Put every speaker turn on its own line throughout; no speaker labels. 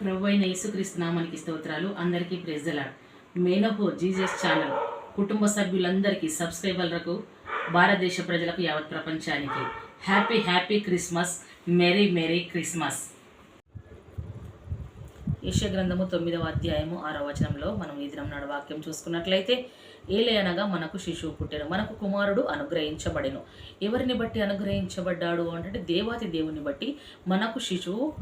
ప్రభు అయిన యేసుక్రీస్తు నామానికి స్తోత్రాలు. అందరికీ ప్రెజలాడ్ మేనహో జీజస్ ఛానల్ కుటుంబ సభ్యులందరికీ సబ్స్క్రైబర్లకు భారతదేశ ప్రజలకు యావత్ ప్రపంచానికి happy happy Christmas. Merry merry Christmas. యశ గ్రంథము తొమ్మిదవ అధ్యాయము ఆరో వచనంలో మనం ఈ దినం నాడు వాక్యం చూసుకున్నట్లయితే ఏలయనగా అనగా మనకు శిశువు పుట్టాను మనకు కుమారుడు అనుగ్రహించబడెను. ఎవరిని బట్టి అనుగ్రహించబడ్డాడు అంటే దేవాతి దేవుని బట్టి మనకు శిశువు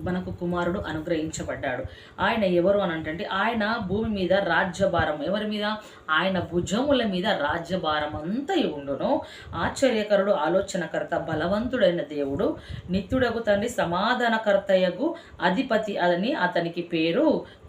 మనకు కుమారుడు అనుగ్రహించబడ్డాడు. ఆయన ఎవరు అని అంటే ఆయన భూమి మీద రాజ్యభారం ఎవరి మీద? ఆయన భుజముల మీద రాజ్యభారం అంతా ఉండును. ఆశ్చర్యకరుడు ఆలోచనకర్త బలవంతుడైన దేవుడు నిత్యుడగు తండ్రి సమాధానకర్తయగు అధిపతి అని దానికి పేరు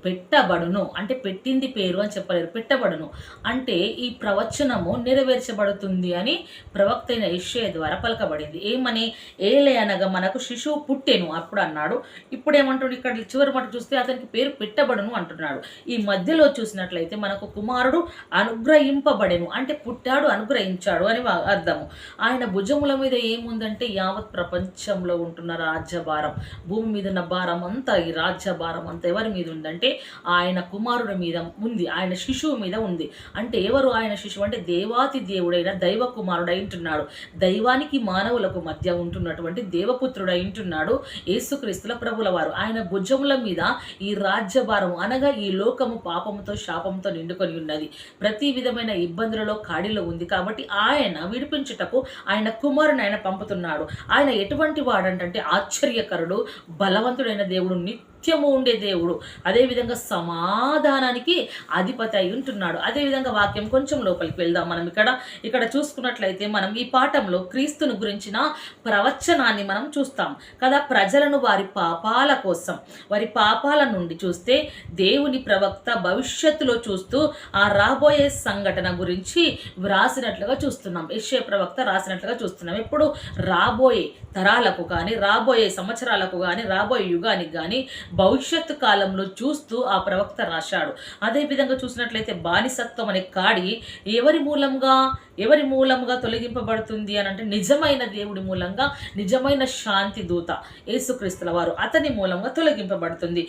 పెట్టబడును. అంటే పెట్టింది పేరు అని చెప్పలేరు. పెట్టబడును. అంటే ఈ ప్రవచనము నెరవేర్చబడుతుంది అని ప్రవక్త అయిన ఇషయ ద్వారా పలకబడింది. ఏమని? ఏలే అనగా మనకు శిశువు పుట్టెను అప్పుడు అన్నాడు. ఇప్పుడు ఏమంటాడు ఇక్కడ చివరి మాట చూస్తే అతనికి పేరు పెట్టబడును అంటున్నాడు. ఈ మధ్యలో చూసినట్లయితే మనకు కుమారుడు అనుగ్రహింపబడెను. అంటే పుట్టాడు అనుగ్రహించాడు అని అర్థము. ఆయన భుజముల మీద ఏముందంటే యావత్ ప్రపంచంలో ఉంటున్న రాజ్యభారం. భూమి మీద ఉన్న భారం అంతా ఈ రాజ్యభారం అంతా ఎవరి మీద ఉందంటే ఆయన కుమారుడి మీద ఉంది ఆయన శిశువు మీద ఉంది. అంటే ఎవరు ఆయన శిశువు? అంటే దేవాతి దేవుడైన దైవ కుమారుడు ఉంటున్నాడు. దైవానికి మానవులకు మధ్య ఉంటున్నటువంటి దేవపుత్రుడు ఉంటున్నాడు యేసుక్రీస్తుల ప్రభుల వారు ఆయన భుజముల మీద ఈ రాజ్యభారం అనగా ఈ లోకము పాపముతో శాపంతో నిండుకొని ఉన్నది. ప్రతి విధమైన ఇబ్బందులలో కాడిలో ఉంది కాబట్టి ఆయన విడిపించుటకు ఆయన కుమారుని ఆయన పంపుతున్నాడు. ఆయన ఎటువంటి వాడంటే ఆశ్చర్యకరుడు బలవంతుడైన దేవుడు నిత్యము ఉండే దేవుడు. అదేవిధంగా సమాధానానికి అధిపతి అయి ఉంటున్నాడు. అదేవిధంగా వాక్యం కొంచెం లోపలికి వెళ్దాం. మనం ఇక్కడ ఇక్కడ చూసుకున్నట్లయితే మనం ఈ పాఠంలో క్రీస్తును గురించిన ప్రవచనాన్ని మనం చూస్తాం. కదా ప్రజలను వారి పాపాల కోసం వారి పాపాల నుండి చూస్తే దేవుని ప్రవక్త భవిష్యత్తులో చూస్తూ ఆ రాబోయే సంఘటన గురించి వ్రాసినట్లుగా చూస్తున్నాం. యెషయా ప్రవక్త రాసినట్లుగా చూస్తున్నాం. ఇప్పుడు రాబోయే తరాలకు కానీ రాబోయే సంవత్సరాలకు కానీ రాబోయే యుగానికి కానీ భవిష్యత్తు కాలంలో చూస్తూ ఆ ప్రవక్త రాశాడు. అదేవిధంగా చూసినట్లయితే బానిసత్వం అనే కాడి ఎవరి మూలంగా ఎవరి మూలంగా తొలగింపబడుతుంది అని అంటే నిజమైన దేవుడి మూలంగా నిజమైన శాంతి దూత యేసుక్రీస్తుల వారు అతని మూలంగా తొలగింపబడుతుంది.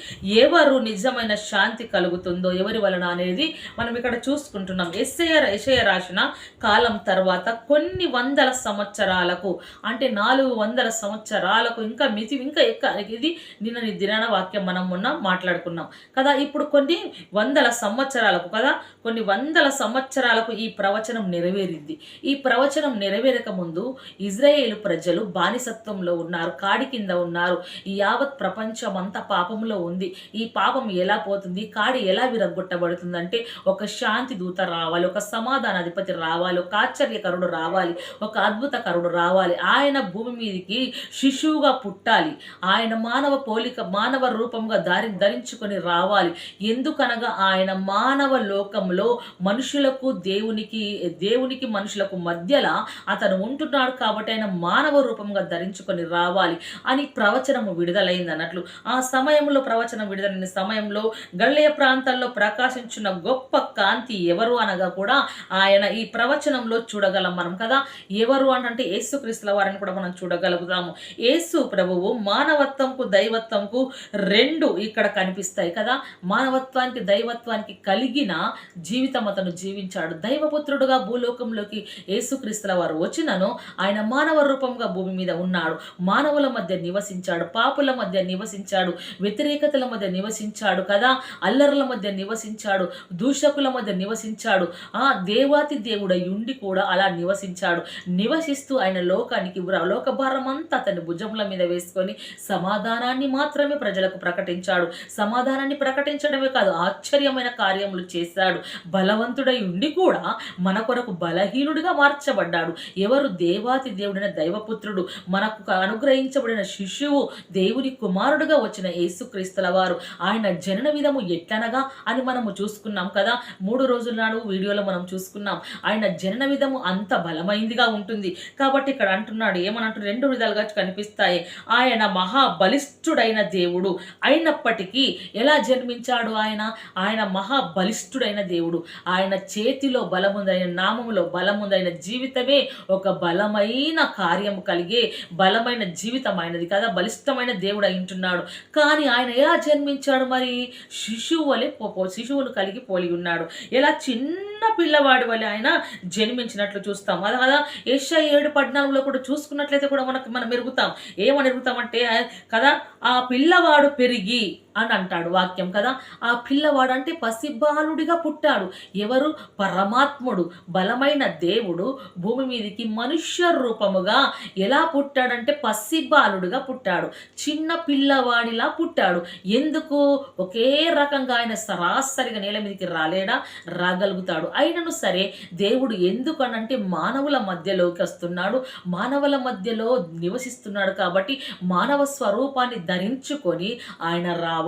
ఎవరు నిజమైన శాంతి కలుగుతుందో ఎవరి వలన అనేది మనం ఇక్కడ చూసుకుంటున్నాం. ఎస్ఐ ఎస్ఐ రాసిన కాలం తర్వాత కొన్ని వందల సంవత్సరాలకు అంటే నాలుగు వందల సంవత్సరాలకు ఇంకా మితి ఇంకా ఎక్క ఇది నిన్న నీ దినాన వాక్యం మనం మొన్న మాట్లాడుకున్నాం. కదా ఇప్పుడు కొన్ని వందల సంవత్సరాలకు కదా కొన్ని వందల సంవత్సరాలకు ఈ ప్రవచనం నెరవేరింది. ఈ ప్రవచనం నెరవేరక ముందు ఇజ్రాయేలు ప్రజలు బానిసత్వంలో ఉన్నారు కాడి కింద ఉన్నారు. ఈ యావత్ ప్రపంచం అంతా పాపంలో ఉంది. ఈ పాపం ఎలా పోతుంది? కాడి ఎలా విరగొట్టబడుతుందంటే ఒక శాంతి దూత రావాలి ఒక సమాధాన అధిపతి రావాలి ఒక ఆశ్చర్యకరుడు రావాలి ఒక అద్భుతకరుడు రావాలి. ఆయన భూమి మీదకి శిశువుగా పుట్టాలి. ఆయన మానవ పోలిక మానవ స్వరూపంగా దారి ధరించుకొని రావాలి. ఎందుకనగా ఆయన మానవ లోకంలో మనుషులకు దేవునికి దేవునికి మనుషులకు మధ్యలో అతను ఉంటున్నాడు కాబట్టి ఆయన మానవ రూపంగా ధరించుకొని రావాలి అని ప్రవచనము విడుదలైంది అన్నట్లు. ఆ సమయంలో ప్రవచనం విడుదలైన సమయంలో గళ్ళయ ప్రాంతాల్లో ప్రకాశించిన గొప్ప కాంతి ఎవరు అనగా కూడా ఆయన ఈ ప్రవచనంలో చూడగలం మనం కదా. ఎవరు అని అంటే యేసుక్రీస్తుల వారిని కూడా మనం చూడగలుగుతాము. యేసు ప్రభువు మానవత్వంకు దైవత్వంకు రెండు ఇక్కడ కనిపిస్తాయి కదా. మానవత్వానికి దైవత్వానికి కలిగిన జీవితం అతను జీవించాడు. దైవపుత్రుడుగా భూలోకంలోకి యేసుక్రీస్తుల వారు వచ్చినను ఆయన మానవ రూపంగా భూమి మీద ఉన్నాడు. మానవుల మధ్య నివసించాడు. పాపుల మధ్య నివసించాడు. వ్యతిరేకతల మధ్య నివసించాడు కదా. అల్లర్ల మధ్య నివసించాడు. దూషకుల మధ్య నివసించాడు. ఆ దేవాతి దేవుడై ఉండి కూడా అలా నివసించాడు. నివసిస్తూ ఆయన లోకానికి వ్ర- లోకభారం అంతా అతని భుజముల మీద వేసుకొని సమాధానాన్ని మాత్రమే ప్రజలకు ప్రకటించాడు. సమాధానాన్ని ప్రకటించడమే కాదు ఆశ్చర్యమైన కార్యములు చేశాడు. బలవంతుడై ఉండి కూడా మన కొరకు బలహీనుడిగా మార్చబడ్డాడు. ఎవరు దేవాతి దేవుడైన దైవపుత్రుడు మనకు అనుగ్రహించబడిన శిష్యువు దేవుని కుమారుడుగా వచ్చిన యేసుక్రీస్తుల వారు. ఆయన జనన విధము ఎట్లనగా అని మనము చూసుకున్నాం కదా. మూడు రోజుల నాడు వీడియోలో మనం చూసుకున్నాం. ఆయన జనన విధము అంత బలమైందిగా ఉంటుంది. కాబట్టి ఇక్కడ అంటున్నాడు ఏమనంటూ? రెండు విధాలుగా కనిపిస్తాయి. ఆయన మహాబలిష్ఠుడైన దేవుడు అయినప్పటికీ ఎలా జన్మించాడు ఆయన? ఆయన మహాబలిష్ఠుడైన దేవుడు. ఆయన చేతిలో బలముందైన నామములో బలముందైన జీవితమే ఒక బలమైన కార్యము కలిగే బలమైన జీవితం ఆయనది కదా. బలిష్టమైన దేవుడు అయింటున్నాడు కానీ ఆయన ఎలా జన్మించాడు మరి? శిశువు వలె శిశువును కలిగి పోలి ఉన్నాడు. ఎలా చిన్న పిల్లవాడి వలె ఆయన జన్మించినట్లు చూస్తాం. అది కదా ఏషియా ఏడు పద్నాలుగులో కూడా చూసుకున్నట్లయితే కూడా మనకు మనం ఎరుగుతాం. ఏమని ఎరుగుతామంటే కదా ఆ పిల్లవాడు పెరిగి అని అంటాడు వాక్యం కదా. ఆ పిల్లవాడు అంటే పసిబాలుడిగా పుట్టాడు. ఎవరు? పరమాత్ముడు బలమైన దేవుడు భూమి మీదకి మనుష్య రూపముగా ఎలా పుట్టాడంటే పసిబాలుడుగా పుట్టాడు. చిన్న పిల్లవాడిలా పుట్టాడు. ఎందుకు? ఒకే రకంగా ఆయన సరాసరిగా నేల మీదకి రాలేడా? రాగలుగుతాడు. అయినను సరే దేవుడు ఎందుకనంటే మానవుల మధ్యలోకి వస్తున్నాడు. మానవుల మధ్యలో నివసిస్తున్నాడు కాబట్టి మానవ స్వరూపాన్ని ధరించుకొని ఆయన రావాలి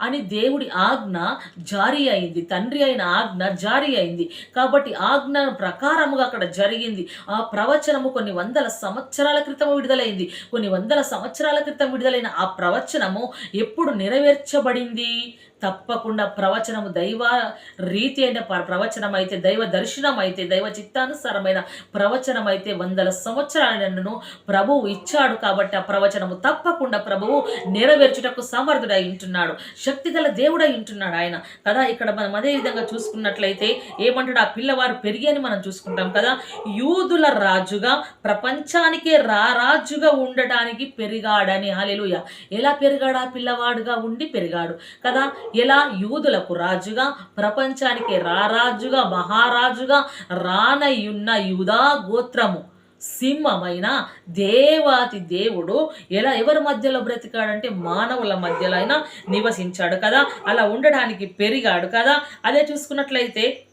అని దేవుడి ఆజ్ఞ జారీ అయింది. తండ్రి అయిన ఆజ్ఞ జారీ అయింది. కాబట్టి ఆజ్ఞ ప్రకారముగా అక్కడ జరిగింది. ఆ ప్రవచనము కొన్ని వందల సంవత్సరాల క్రితం విడుదలైంది. కొన్ని వందల సంవత్సరాల క్రితం విడుదలైన ఆ ప్రవచనము ఎప్పుడు నెరవేర్చబడింది? తప్పకుండా ప్రవచనము దైవ రీతి అయిన ప్రవచనం అయితే దైవ దర్శనం అయితే దైవ చిత్తానుసారమైన ప్రవచనం అయితే వందల సంవత్సరాలను ప్రభువు ఇచ్చాడు కాబట్టి ఆ ప్రవచనము తప్పకుండా ప్రభువు నెరవేర్చుటకు సమర్థుడై ఉంటున్నాడు. శక్తిగల దేవుడై ఉంటున్నాడు ఆయన. కదా ఇక్కడ మనం అదే విధంగా చూసుకున్నట్లయితే ఏమంటాడు? ఆ పిల్లవాడు పెరిగి అని మనం చూసుకుంటాం కదా. యూదుల రాజుగా ప్రపంచానికే రారాజుగా ఉండటానికి పెరిగాడని. హాలెలుయ ఎలా పెరిగాడు? ఆ పిల్లవాడుగా ఉండి పెరిగాడు. కదా ఎలా యూదులకు రాజుగా ప్రపంచానికి రారాజుగా మహారాజుగా రానయున్న యూదా గోత్రము. సింహమైన దేవాతి దేవుడు ఎలా ఎవరి మధ్యలో బ్రతికాడంటే మానవుల మధ్యలో అయినా నివసించాడు కదా అలా ఉండడానికి పెరిగాడు కదా. అదే చూసుకున్నట్లయితే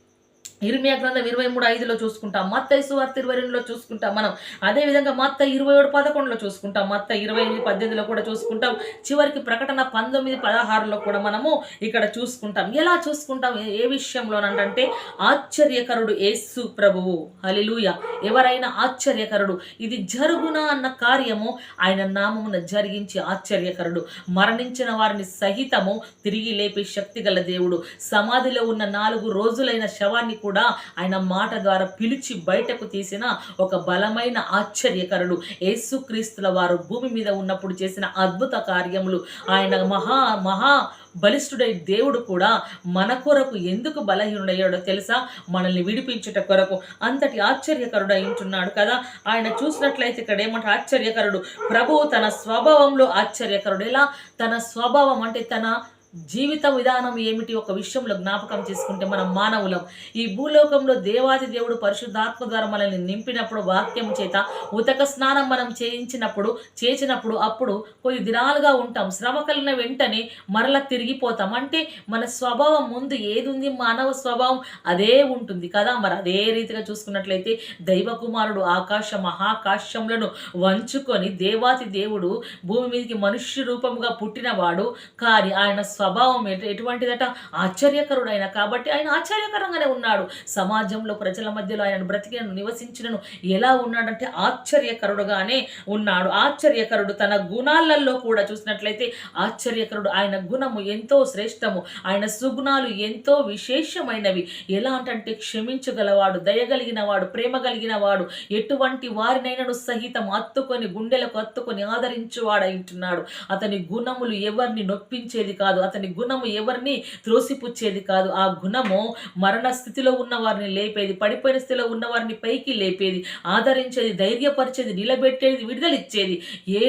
ఇరిమియా గ్రంథం ఇరవై మూడు ఐదులో చూసుకుంటాం. మత్త సువార్త ఇరవై రెండులో చూసుకుంటాం మనం. అదేవిధంగా మత్త ఇరవై ఏడు పదకొండులో చూసుకుంటాం. మత్త ఇరవై ఎనిమిది పద్దెనిమిదిలో కూడా చూసుకుంటాం. చివరికి ప్రకటన పంతొమ్మిది పదహారులో కూడా మనము ఇక్కడ చూసుకుంటాం. ఎలా చూసుకుంటాం? ఏ- విషయంలోనంటే ఆశ్చర్యకరుడు యేసు ప్రభువు. హలిలూయ ఎవరైనా ఆశ్చర్యకరుడు. ఇది జరుగునా అన్న కార్యము ఆయన నామమున జరిగించి ఆశ్చర్యకరుడు. మరణించిన వారిని సహితము తిరిగి లేపే శక్తి గల దేవుడు. సమాధిలో ఉన్న నాలుగు రోజులైన శవాన్ని కూడా ఆయన మాట ద్వారా పిలిచి బయటకు తీసిన ఒక బలమైన ఆశ్చర్యకరుడు. యేసుక్రీస్తుల వారు భూమి మీద ఉన్నప్పుడు చేసిన అద్భుత కార్యములు. ఆయన మహా మహా బలిష్ఠుడై దేవుడు కూడా మన కొరకు ఎందుకు బలహీనుడయ్యాడో తెలుసా? మనల్ని విడిపించుట కొరకు. అంతటి ఆశ్చర్యకరుడై ఉంటున్నాడు కదా? ఆయన చూసినట్లయితే ఇక్కడ ఏమంటే ఆశ్చర్యకరుడు. ప్రభువు తన స్వభావంలో ఆశ్చర్యకరుడు. ఎలా? తన స్వభావం అంటే తన జీవిత విధానం ఏమిటి ఒక విషయంలో జ్ఞాపకం చేసుకుంటే మనం మానవులం. ఈ భూలోకంలో దేవాది దేవుడు పరిశుద్ధాత్మ ద్వారా మనల్ని నింపినప్పుడు వాక్యం చేత ఉతక స్నానం మనం చేయించినప్పుడు చేసినప్పుడు అప్పుడు కొన్ని దినాలుగా ఉంటాం. శ్రమ కలిగిన వెంటనే మరల తిరిగిపోతాం. అంటే మన స్వభావం ముందు ఏది ఉంది మానవ స్వభావం అదే ఉంటుంది కదా. మరి అదే రీతిగా చూసుకున్నట్లయితే దైవ కుమారుడు ఆకాశ మహాకాశములను వంచుకొని దేవాతి దేవుడు భూమి మీదకి మనుష్య రూపముగా పుట్టినవాడు. కానీ ఆయన స్వభావం ఎటు- ఎటువంటిదట? ఆశ్చర్యకరుడైన. కాబట్టి ఆయన ఆశ్చర్యకరంగానే ఉన్నాడు. సమాజంలో ప్రజల మధ్యలో ఆయన బ్రతికినను నివసించినను ఎలా ఉన్నాడంటే ఆశ్చర్యకరుడుగానే ఉన్నాడు. ఆశ్చర్యకరుడు తన గుణాలలో కూడా చూసినట్లయితే ఆశ్చర్యకరుడు. ఆయన గుణము ఎంతో శ్రేష్టము. ఆయన సుగుణాలు ఎంతో విశేషమైనవి. ఎలా అంటే క్షమించగలవాడు దయగలిగిన వాడు ప్రేమ కలిగిన వాడు ఎటువంటి వారినైనను సహితం అత్తుకొని గుండెలకు అత్తుకొని ఆదరించువాడై ఉంటున్నాడు. అతని గుణములు ఎవరిని నొప్పించేది కాదు. అతని గుణము ఎవరిని త్రోసిపుచ్చేది కాదు. ఆ గుణము మరణ స్థితిలో ఉన్న వారిని లేపేది పడిపోయిన స్థితిలో ఉన్న వారిని పైకి లేపేది ఆదరించేది ధైర్యపరిచేది నిలబెట్టేది విడుదలిచ్చేది. ఏ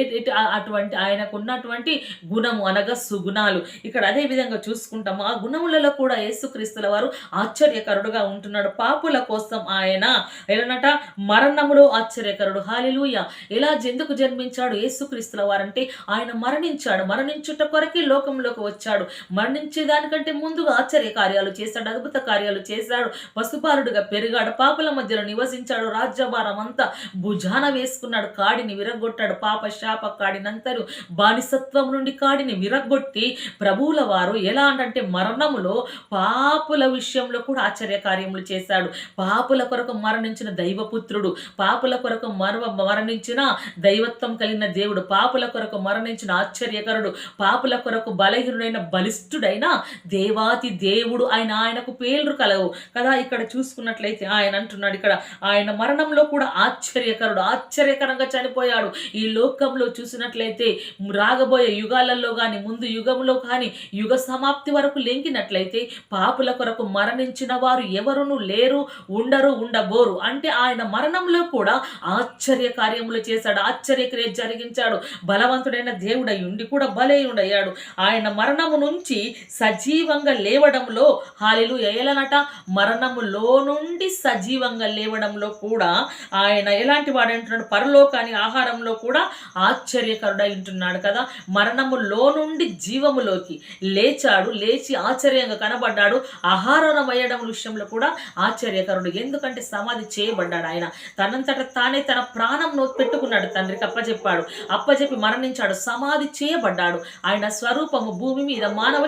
అటువంటి ఆయనకు ఉన్నటువంటి గుణము అనగా సుగుణాలు. ఇక్కడ అదే విధంగా చూసుకుంటాము. ఆ గుణములలో కూడా యేసుక్రీస్తుల వారు ఆశ్చర్యకరుడుగా ఉంటున్నాడు. పాపుల కోసం ఆయన ఎలానట? మరణములో ఆశ్చర్యకరుడు. హాలిలూయ! ఎలా ఎందుకు జన్మించాడు యేసుక్రీస్తుల వారంటే ఆయన మరణించాడు. మరణించుట కొరకే లోకంలోకి వచ్చాడు. చేశాడు. మరణించే దానికంటే ముందుగా ఆశ్చర్య కార్యాలు చేశాడు అద్భుత కార్యాలు చేశాడు. పశుపాలుడుగా పెరిగాడు పాపల మధ్యలో నివసించాడు. రాజ్యభారం అంతా భుజాన వేసుకున్నాడు కాడిని విరగొట్టాడు. పాప శాప కాడినంతరు బానిసత్వం నుండి కాడిని విరగొట్టి ప్రభువుల వారు ఎలా అంటే మరణములో పాపుల విషయంలో కూడా ఆశ్చర్య కార్యములు చేశాడు. పాపుల కొరకు మరణించిన దైవపుత్రుడు పాపుల కొరకు మరవ మరణించిన దైవత్వం కలిగిన దేవుడు పాపుల కొరకు మరణించిన ఆశ్చర్యకరుడు పాపుల కొరకు బలహీనుడైన బలిష్ఠుడైన దేవాతి దేవుడు. ఆయన ఆయనకు పేర్లు కలవు. కదా ఇక్కడ చూసుకున్నట్లయితే ఆయన అంటున్నాడు ఇక్కడ ఆయన మరణంలో కూడా ఆశ్చర్యకరుడు ఆశ్చర్యకరంగా చనిపోయాడు. ఈ లోకంలో చూసినట్లయితే రాగబోయే యుగాలలో కానీ ముందు యుగంలో కానీ యుగ సమాప్తి వరకు లెంగినట్లయితే పాపుల కొరకు మరణించిన వారు ఎవరును లేరు ఉండరు ఉండబోరు. అంటే ఆయన మరణంలో కూడా ఆశ్చర్య కార్యములు చేశాడు ఆశ్చర్యక్రియ జరిగించాడు. బలవంతుడైన దేవుడై ఉండి కూడా బలేయుడయ్యాడు ఆయన మరణం నుంచి సజీవంగా లేవడంలో హాలిలు ఎయలనట మరణములో నుండి సజీవంగా లేవడంలో కూడా ఆయన ఎలాంటి వాడు అంటున్నాడు? పరలోకాని ఆహారంలో కూడా ఆశ్చర్యకరుడై ఉంటున్నాడు కదా. మరణములో నుండి జీవములోకి లేచాడు లేచి ఆశ్చర్యంగా కనబడ్డాడు. ఆహారం వేయడం విషయంలో కూడా ఆశ్చర్యకరుడు. ఎందుకంటే సమాధి చేయబడ్డాడు ఆయన. తనంతట తానే తన ప్రాణం పెట్టుకున్నాడు తండ్రికి. అప్పచెప్పాడు అప్పచెప్పి మరణించాడు. సమాధి చేయబడ్డాడు. ఆయన స్వరూపము భూమి మీద మానవ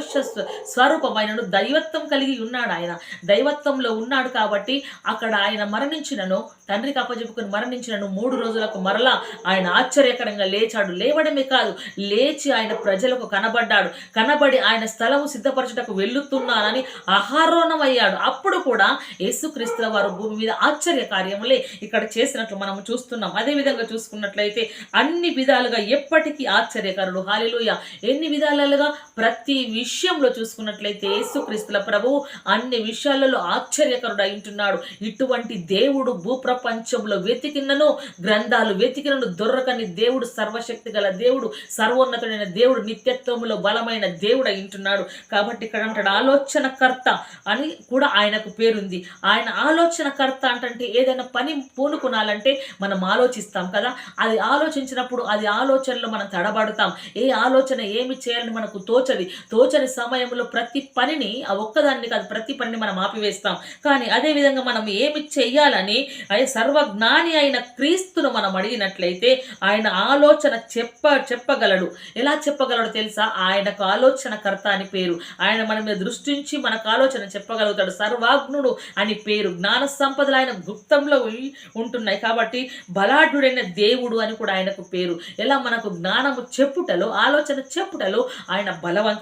స్వరూపమైనను దైవత్వం కలిగి ఉన్నాడు ఆయన. దైవత్వంలో ఉన్నాడు కాబట్టి అక్కడ ఆయన మరణించినను తండ్రికి అప్పచెప్పుకుని మరణించినను మూడు రోజులకు మరలా ఆయన ఆశ్చర్యకరంగా లేచాడు. లేవడమే కాదు లేచి ఆయన ప్రజలకు కనబడ్డాడు. కనబడి ఆయన స్థలము సిద్ధపరచుటకు వెళ్ళుతున్నానని ఆహారోణం అయ్యాడు అప్పుడు కూడా యేసుక్రీస్తుల వారు భూమి మీద ఆశ్చర్య కార్యములే ఇక్కడ చేసినట్లు మనం చూస్తున్నాం. అదే విధంగా చూసుకున్నట్లయితే అన్ని విధాలుగా ఎప్పటికీ ఆశ్చర్యకరుడు హాలిలోయ! ఎన్ని విధాలుగా ప్రతి ప్రతి విషయంలో చూసుకున్నట్లయితే యేసుక్రీస్తుల ప్రభువు అన్ని విషయాలలో ఆశ్చర్యకరుడు అయింటున్నాడు ఇటువంటి దేవుడు భూప్రపంచంలో వెతికినను గ్రంథాలు వెతికినను దొరకని దేవుడు సర్వశక్తి గల దేవుడు సర్వోన్నతుడైన దేవుడు నిత్యత్వములో బలమైన దేవుడు అయింటున్నాడు కాబట్టి ఇక్కడ అంటాడు ఆలోచనకర్త అని కూడా ఆయనకు పేరుంది. ఆయన ఆలోచనకర్త అంటే ఏదైనా పని పూనుకునాలంటే మనం ఆలోచిస్తాం కదా. అది ఆలోచించినప్పుడు అది ఆలోచనలో మనం తడబడతాం. ఏ ఆలోచన ఏమి చేయాలని మనకు తోచది? తోచని సమయంలో ప్రతి పనిని ఆ ఒక్కదాన్ని కాదు ప్రతి పనిని మనం ఆపివేస్తాం. కానీ అదే విధంగా మనం ఏమి చెయ్యాలని ఆయన సర్వజ్ఞాని అయిన క్రీస్తును మనం అడిగినట్లయితే ఆయన ఆలోచన చెప్ప చెప్పగలడు. ఎలా చెప్పగలడు తెలుసా? ఆయనకు ఆలోచనకర్త అని పేరు. ఆయన మన మీద దృష్టించి మనకు ఆలోచన చెప్పగలుగుతాడు. సర్వాగ్నుడు అని పేరు. జ్ఞాన సంపదలు ఆయన గుప్తంలో ఉంటున్నాయి కాబట్టి బలాఢ్యుడైన దేవుడు అని కూడా ఆయనకు పేరు. ఎలా మనకు జ్ఞానము చెప్పుటలో ఆలోచన చెప్పుటలో ఆయన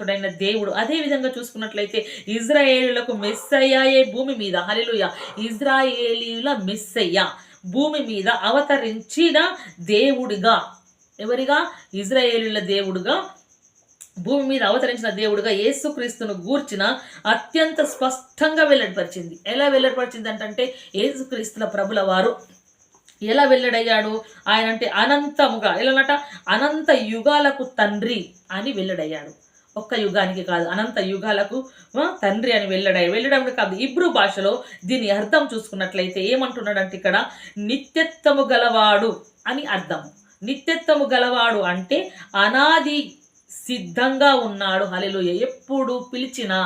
బలవంతుడైన దేవుడు. అదే విధంగా చూసుకున్నట్లయితే ఇజ్రాయేలులకు మెస్సయ్యాయే భూమి మీద హలిలుయ ఇజ్రాయేలీల మెస్సయ్య భూమి మీద అవతరించిన దేవుడిగా ఎవరిగా? ఇజ్రాయేలుల దేవుడుగా భూమి మీద అవతరించిన దేవుడుగా యేసుక్రీస్తును గూర్చిన అత్యంత స్పష్టంగా వెల్లడిపరిచింది. ఎలా వెల్లడిపరిచింది అంటే యేసుక్రీస్తుల ప్రభుల వారు ఎలా వెల్లడయ్యాడు? ఆయన అంటే అనంతముగా ఎలానట అనంత యుగాలకు తండ్రి అని వెల్లడయ్యాడు. ఒక్క యుగానికి కాదు అనంత యుగాలకు తండ్రి అని వెళ్ళడాయి వెళ్ళడం కాదు ఇబ్రు భాషలో దీని అర్థం చూసుకున్నట్లయితే ఏమంటున్నాడంటే ఇక్కడ నిత్యత్వము గలవాడు అని అర్థం. నిత్యత్వము గలవాడు అంటే అనాది సిద్ధంగా ఉన్నాడు హల్లెలూయా. ఎప్పుడు పిలిచినా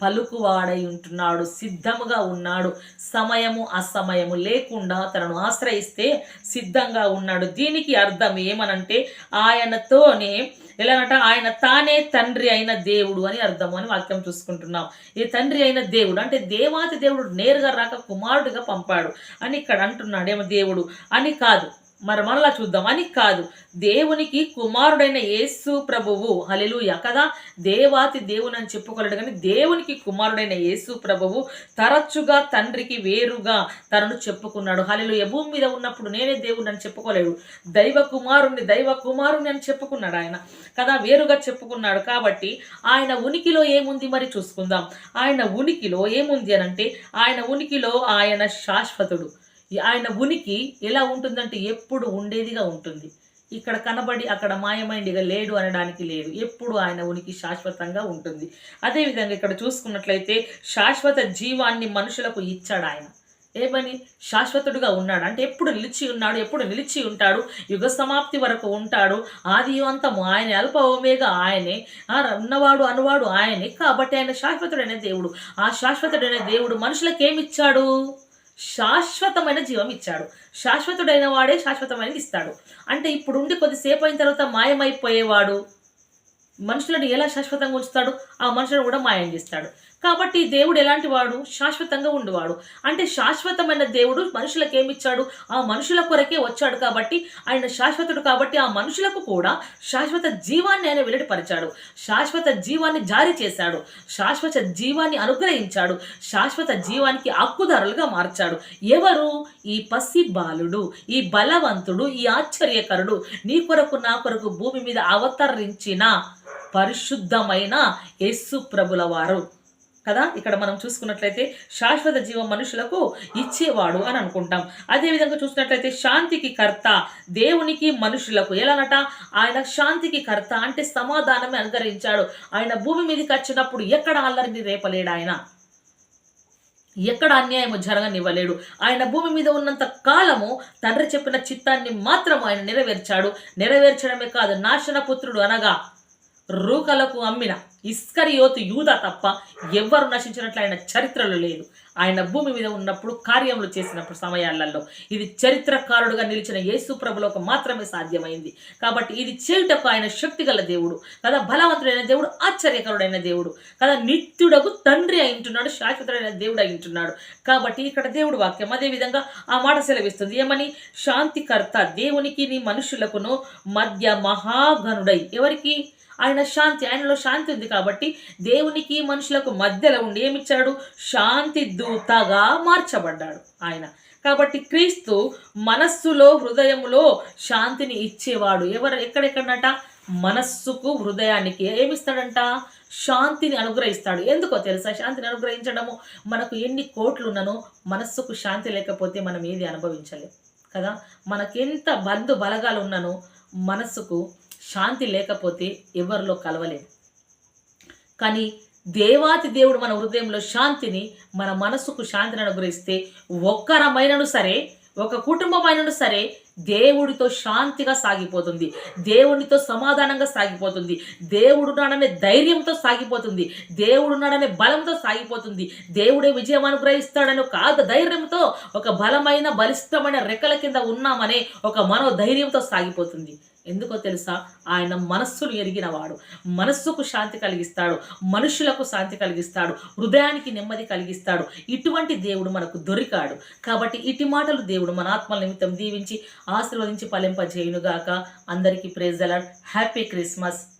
పలుకువాడై ఉంటున్నాడు సిద్ధముగా ఉన్నాడు. సమయము అసమయము లేకుండా తనను ఆశ్రయిస్తే సిద్ధంగా ఉన్నాడు. దీనికి అర్థం ఏమనంటే ఆయనతోనే ఎలాగంట ఆయన తానే తండ్రి అయిన దేవుడు అని అర్థం అని వాక్యం చూసుకుంటున్నాం. ఈ తండ్రి అయిన దేవుడు అంటే దేవాతి దేవుడు నేరుగా రాక కుమారుడిగా పంపాడు. అని ఇక్కడ అంటున్నాడు. ఏమో దేవుడు? అని కాదు. మరి మరలా చూద్దాం. అని కాదు. దేవునికి కుమారుడైన యేసు ప్రభువు. హలెలుయ కదా? దేవాతి దేవుని అని చెప్పుకోలేడు కానీ దేవునికి కుమారుడైన యేసు ప్రభువు తరచుగా తండ్రికి వేరుగా తనను చెప్పుకున్నాడు. హలెలుయ భూమి మీద ఉన్నప్పుడు నేనే దేవుడు అని చెప్పుకోలేడు. దైవ కుమారుణ్ణి దైవ కుమారుణ్ణి అని చెప్పుకున్నాడు ఆయన. కదా? వేరుగా చెప్పుకున్నాడు కాబట్టి ఆయన ఉనికిలో ఏముంది మరి చూసుకుందాం. ఆయన ఉనికిలో ఏముంది అని అంటే ఆయన ఉనికిలో ఆయన శాశ్వతుడు. ఆయన ఉనికి ఎలా ఉంటుందంటే ఎప్పుడు ఉండేదిగా ఉంటుంది. ఇక్కడ కనబడి అక్కడ మాయమైండిగా లేడు అనడానికి లేదు ఎప్పుడు ఆయన ఉనికి శాశ్వతంగా ఉంటుంది. అదేవిధంగా ఇక్కడ చూసుకున్నట్లయితే శాశ్వత జీవాన్ని మనుషులకు ఇచ్చాడు ఆయన. ఏమని? శాశ్వతుడుగా ఉన్నాడు. అంటే ఎప్పుడు నిలిచి ఉన్నాడు ఎప్పుడు నిలిచి ఉంటాడు యుగ సమాప్తి వరకు ఉంటాడు. ఆది అంతము ఆయన అల్ప ఓమేగా ఆయనే ఉన్నవాడు అనువాడు ఆయనే. కాబట్టి ఆయన శాశ్వతుడైన దేవుడు. ఆ శాశ్వతుడైన దేవుడు మనుషులకు ఏమిచ్చాడు శాశ్వతమైన జీవం ఇచ్చాడు. శాశ్వతుడైన వాడే శాశ్వతమైనది ఇస్తాడు. అంటే ఇప్పుడు ఉండి కొద్దిసేపు అయిన తర్వాత మాయమైపోయేవాడు మనుషులను ఎలా శాశ్వతంగా ఉంచుతాడు? ఆ మనుషులను కూడా మాయం చేస్తాడు. కాబట్టి దేవుడు ఎలాంటి వాడు? శాశ్వతంగా ఉండేవాడు. అంటే శాశ్వతమైన దేవుడు మనుషులకు ఏమిచ్చాడు ఆ మనుషుల కొరకే వచ్చాడు కాబట్టి ఆయన శాశ్వతుడు కాబట్టి ఆ మనుషులకు కూడా శాశ్వత జీవాన్ని ఆయన వెల్లడిపరిచాడు. శాశ్వత జీవాన్ని జారీ చేశాడు. శాశ్వత జీవాన్ని అనుగ్రహించాడు. శాశ్వత జీవానికి హక్కుదారులుగా మార్చాడు. ఎవరు? ఈ పసి బాలుడు ఈ బలవంతుడు ఈ ఆశ్చర్యకరుడు. నీ కొరకు నా కొరకు భూమి మీద అవతరించిన పరిశుద్ధమైన యేసు ప్రభుల వారు కదా? ఇక్కడ మనం చూసుకున్నట్లయితే శాశ్వత జీవం మనుషులకు ఇచ్చేవాడు అని అనుకుంటాం. అదేవిధంగా చూసినట్లయితే శాంతికి కర్త దేవునికి మనుషులకు ఎలానట? ఆయన శాంతికి కర్త అంటే సమాధానమే అనుగ్రహించాడు. ఆయన భూమి మీదకి వచ్చినప్పుడు ఎక్కడ అల్లరిని రేపలేడు ఆయన. ఎక్కడ అన్యాయము జరగనివ్వలేడు. ఆయన భూమి మీద ఉన్నంత కాలము తండ్రి చెప్పిన చిత్తాన్ని మాత్రం ఆయన నెరవేర్చాడు. నెరవేర్చడమే కాదు నాశన పుత్రుడు అనగా రూకలకు అమ్మిన ఇస్కరియోతు యూదా తప్ప ఎవ్వరు నశించినట్లు ఆయన చరిత్రలో లేదు. ఆయన భూమి మీద ఉన్నప్పుడు కార్యములు చేసినప్పుడు సమయాలలో ఇది చరిత్రకారుడుగా నిలిచిన యేసు ప్రభులకు మాత్రమే సాధ్యమైంది. కాబట్టి ఇది చేయుటకు ఆయన శక్తి గల దేవుడు. కదా బలవంతుడైన దేవుడు ఆశ్చర్యకరుడైన దేవుడు. కదా నిత్యుడకు తండ్రి అయింటున్నాడు శాశ్వతుడైన దేవుడు అయింటున్నాడు కాబట్టి ఇక్కడ దేవుడు వాక్యం అదేవిధంగా ఆ మాట సెలవిస్తుంది. ఏమని? శాంతికర్త దేవునికి నీ మనుషులకును మధ్య మహాగనుడై ఎవరికి? ఆయన శాంతి ఆయనలో శాంతి ఉంది కాబట్టి దేవునికి మనుషులకు మధ్యలో ఉండి ఏమిచ్చాడు? శాంతి దూతగా మార్చబడ్డాడు ఆయన. కాబట్టి క్రీస్తు మనస్సులో హృదయములో శాంతిని ఇచ్చేవాడు ఎవరు? ఎక్కడెక్కడనట? మనస్సుకు హృదయానికి ఏమిస్తాడంట? శాంతిని అనుగ్రహిస్తాడు. ఎందుకో తెలుసా? శాంతిని అనుగ్రహించడము మనకు ఎన్ని కోట్లున్ననో మనస్సుకు శాంతి లేకపోతే మనం ఏది అనుభవించలేం కదా? మనకెంత ఎంత బంధు బలగాలు ఉన్ననో మనస్సుకు శాంతి లేకపోతే ఎవరిలో కలవలేదు. కానీ దేవాతి దేవుడు మన హృదయంలో శాంతిని మన మనసుకు శాంతిని అనుగ్రహిస్తే ఒక్కరమైనను సరే ఒక కుటుంబమైనను సరే దేవుడితో శాంతిగా సాగిపోతుంది. దేవునితో సమాధానంగా సాగిపోతుంది. దేవుడు నాడనే ధైర్యంతో సాగిపోతుంది. దేవుడు నాడనే బలంతో సాగిపోతుంది. దేవుడే విజయం అనుగ్రహిస్తాడని ఒక ధైర్యంతో ఒక బలమైన బలిష్టమైన రెక్కల కింద ఉన్నామనే ఒక మనో ధైర్యంతో సాగిపోతుంది. ఎందుకో తెలుసా? ఆయన మనస్సును ఎరిగినవాడు. మనస్సుకు శాంతి కలిగిస్తాడు. మనుషులకు శాంతి కలిగిస్తాడు. హృదయానికి నెమ్మది కలిగిస్తాడు. ఇటువంటి దేవుడు మనకు దొరికాడు. కాబట్టి ఇటు మాటలు దేవుడు మన ఆత్మల నిమిత్తం దీవించి ఆశీర్వదించి ఫలింపజేయునుగాక. అందరికీ ప్రేజలర్ హ్యాపీ క్రిస్మస్.